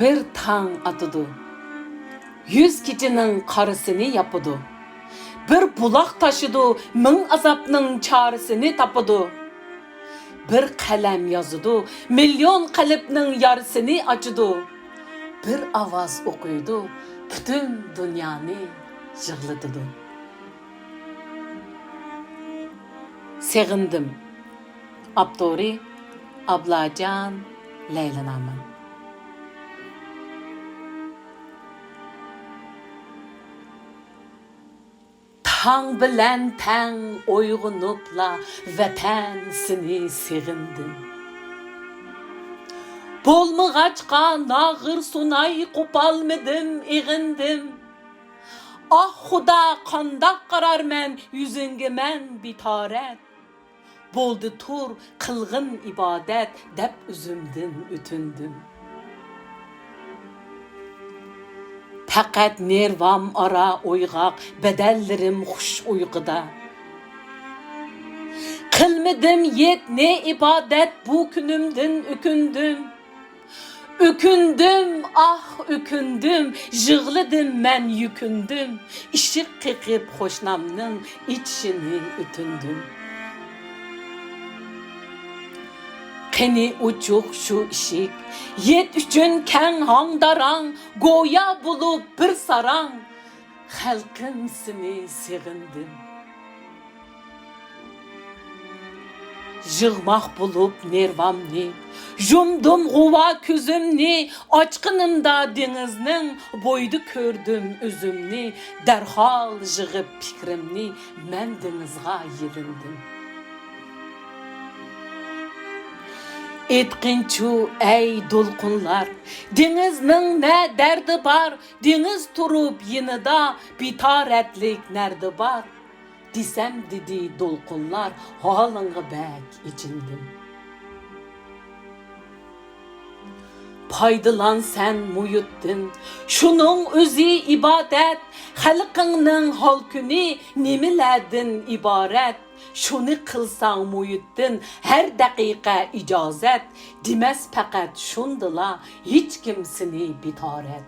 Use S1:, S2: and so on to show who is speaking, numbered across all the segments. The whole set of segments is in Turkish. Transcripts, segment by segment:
S1: bir tang atıdı. Yüz kicinin karısını yapıdı. Bir bulak taşıdı, mın azapının çaresini tapıdı. Bir kalem yazıdı, milyon kalıpnin yarısını acıdı. Bir avaz okuydu, bütün dünyanı jığlıdıdı. Seğindim. Abdori Ablacan Leyla Naman Tang bilen tang oygunupla vatan seni segindim. Bolmagaçqa nağır sunay qopalmadım, iğindim. Ah xuda qandaq qarar men yüzünge men bitaret. Boldu tur qılğın ibadet dep üzümdün ütündüm. Faqat nervam ara uyg'aq, badanlarim xush uyquda. Qilmidim yet ne ibadet bu günümdün ökündüm. Ökündüm ah ökündüm, jığlıdım men yükündüm. Işık qıqıp xoşnamnın içini ütündüm. Qeni uçuq şu işik, yet üçün kən hangdaran, goya bulup bir saran, xalqın seni segindim. Jığmaq bulup nervamni, Jumdum guva küzümni, Açqınımda denizning boydu kördüm üzümni, Derhal jığıp fikrimni, Men denizga yelindim. Etkinçu ey dolqunlar, denizning ne derdi bar, deniz turup yinida bitaretlik nerdi bar. Desem dedi dolqunlar, halınğı bek içindim. Paydılan sen muyuttun, şunun özü ibadet, xalqingning hol kuni nimalardan iborat. Şunu qilsang muyuttun, her daqiqa ijozat, demas faqat shundila hech kim seni bitorat.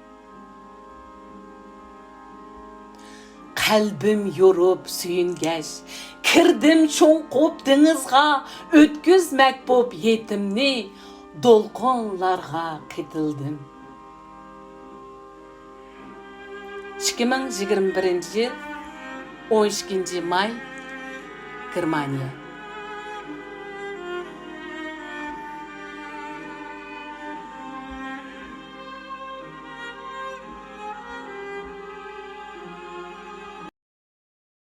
S1: Qalbim yorub suyungash, kirdim cho'nqib dengizga, o'tkizmak bo'p yetimni, dolqonlarga qitildim. 2021 yil 12 may Керманія.